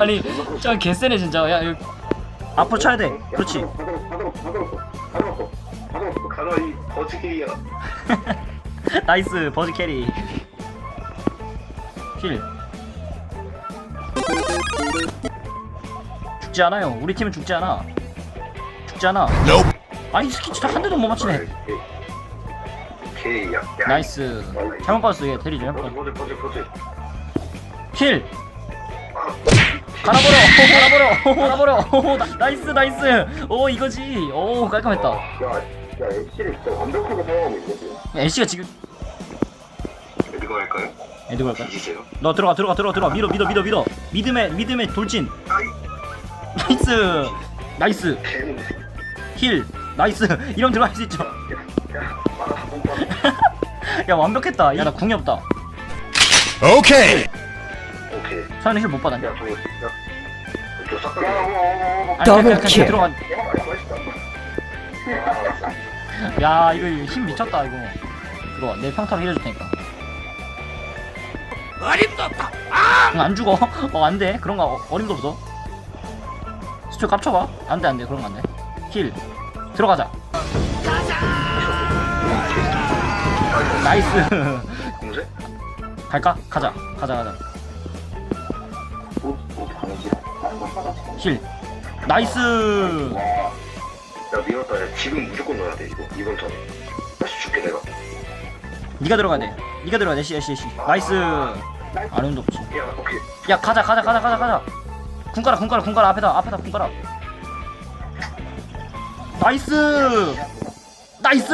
아니 저 개쎄네 진짜. 야 이거 앞으로 쳐야 돼. 그렇지. 다다다다이 나이스 버즈 캐리. 힐. 죽지 않아요. 우리 팀은 죽지 않아. 죽지 않아. 아니 이 스키 진짜 한 대도 못 맞히네. 오케이 야 야. 나이스. 잘못 봤어 얘. 버즈 버즈 버즈. 힐 갈아버려 갈아버려 갈아버려 나- 나이스 나이스 오 이거지 오 깔끔했다 야야 LC를 진짜 완벽하게 사용하고 있거든 애쉬가 지금 어디가 할까요? 애들 갈까 뒤지세요 너 들어가 들어가 들어가 들어가 밀어 밀어 밀어 밀어 믿음의 믿음의 돌진 아이 나이스 나이스 개는 힐 나이스 이러면 들어갈 수 있죠 야 말아 봐야 완벽했다 야 나 궁이 없다 오케이. 오케이 서현이 힐못 받았냐 야 저기 야저 싹다 아니, 더블 그냥, 그냥 킬. 들어가 맛있다 야 이거 힘 미쳤다 이거. 들어와. 내 평타로 힐해줄 테니까. 어림도 없다 안 죽어. 어 안 돼. 그런 거 어, 어림도 없어. 스초 깝쳐봐. 안 돼 안 돼. 그런 거 안 돼. 힐. 들어가자! 나이스. 공세? 갈까? 가자. 가자 가자 힐 나이스. 야 미웠다 야 지금 무조건 넣어야 돼 이거. 이번 턴에 다시 줄게 내가. 니가 들어가야 돼 니가 들어가야 돼 애쉬 애쉬 애쉬 나이스. 아름도 없지. 야 오케이. 야 가자 가자 가자 가자 가자. 군가라 군가라 군가라 앞에다 앞에다 군가라 나이스. 나이스